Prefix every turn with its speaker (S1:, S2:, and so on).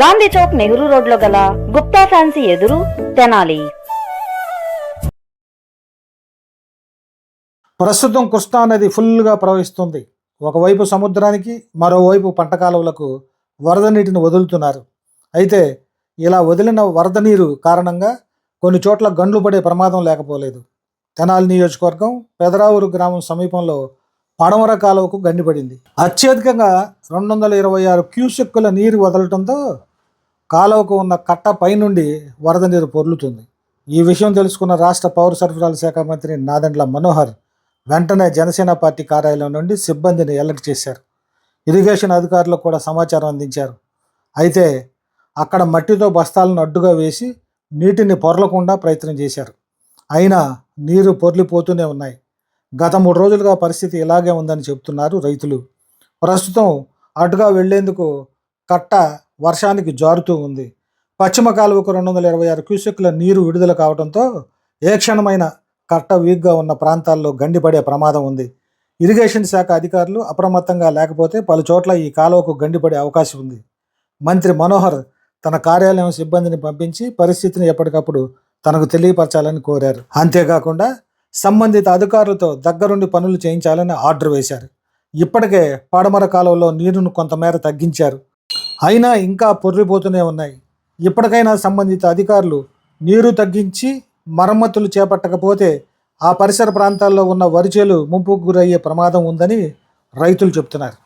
S1: గాంధీ చౌక్ నెహ్రూ రోడ్లో గల గుప్తా ఫ్యాన్సీ ఎదురు తెనాలి.
S2: ప్రస్తుతం కృష్ణానది ఫుల్గా ప్రవహిస్తుంది. ఒకవైపు సముద్రానికి మరోవైపు పంట కాలువలకు వరద నీటిని వదులుతున్నారు. అయితే ఇలా వదిలిన వరద నీరు కారణంగా కొన్ని చోట్ల గండ్లు పడే ప్రమాదం లేకపోలేదు. తెనాలి నియోజకవర్గం పెదరావూరు గ్రామం సమీపంలో పడమర కాలువకు గండిపడింది. అత్యధికంగా రెండు వందల ఇరవై ఆరు క్యూసెక్కుల నీరు వదలటంతో కాలువకు ఉన్న కట్ట పైనుండి వరద నీరు పొర్లుతుంది. ఈ విషయం తెలుసుకున్న రాష్ట్ర పౌర సరఫరాల శాఖ మంత్రి నాదెండ్ల మనోహర్ వెంటనే జనసేన పార్టీ కార్యాలయం నుండి సిబ్బందిని అలర్ట్ చేశారు. ఇరిగేషన్ అధికారులకు కూడా సమాచారం అందించారు. అయితే అక్కడ మట్టితో బస్తాలను అడ్డుగా వేసి నీటిని పొరలకుండా ప్రయత్నం చేశారు. అయినా నీరు పొర్లిపోతూనే ఉన్నాయి. గత మూడు రోజులుగా పరిస్థితి ఇలాగే ఉందని చెబుతున్నారు రైతులు. ప్రస్తుతం అటుగా వెళ్ళేందుకు కట్ట వర్షానికి జారుతూ ఉంది. పశ్చిమ కాలువకు రెండు వందల ఇరవై ఆరు క్యూసెక్ల నీరు విడుదల కావడంతో ఏ క్షణమైన కట్ట వీక్గా ఉన్న ప్రాంతాల్లో గండిపడే ప్రమాదం ఉంది. ఇరిగేషన్ శాఖ అధికారులు అప్రమత్తంగా లేకపోతే పలు చోట్ల ఈ కాలువకు గండిపడే అవకాశం ఉంది. మంత్రి మనోహర్ తన కార్యాలయం సిబ్బందిని పంపించి పరిస్థితిని ఎప్పటికప్పుడు తనకు తెలియపరచాలని కోరారు. అంతేకాకుండా సంబంధిత అధికారులతో దగ్గరుండి పనులు చేయించాలని ఆర్డర్ వేశారు. ఇప్పటికే పాడమర కాలువలో నీరును కొంతమేర తగ్గించారు. అయినా ఇంకా పొర్రిపోతూనే ఉన్నాయి. ఇప్పటికైనా సంబంధిత అధికారులు నీరు తగ్గించి మరమ్మతులు చేపట్టకపోతే ఆ పరిసర ప్రాంతాల్లో ఉన్న వరిచేలు ముంపుకు గురయ్యే ప్రమాదం ఉందని రైతులు చెబుతున్నారు.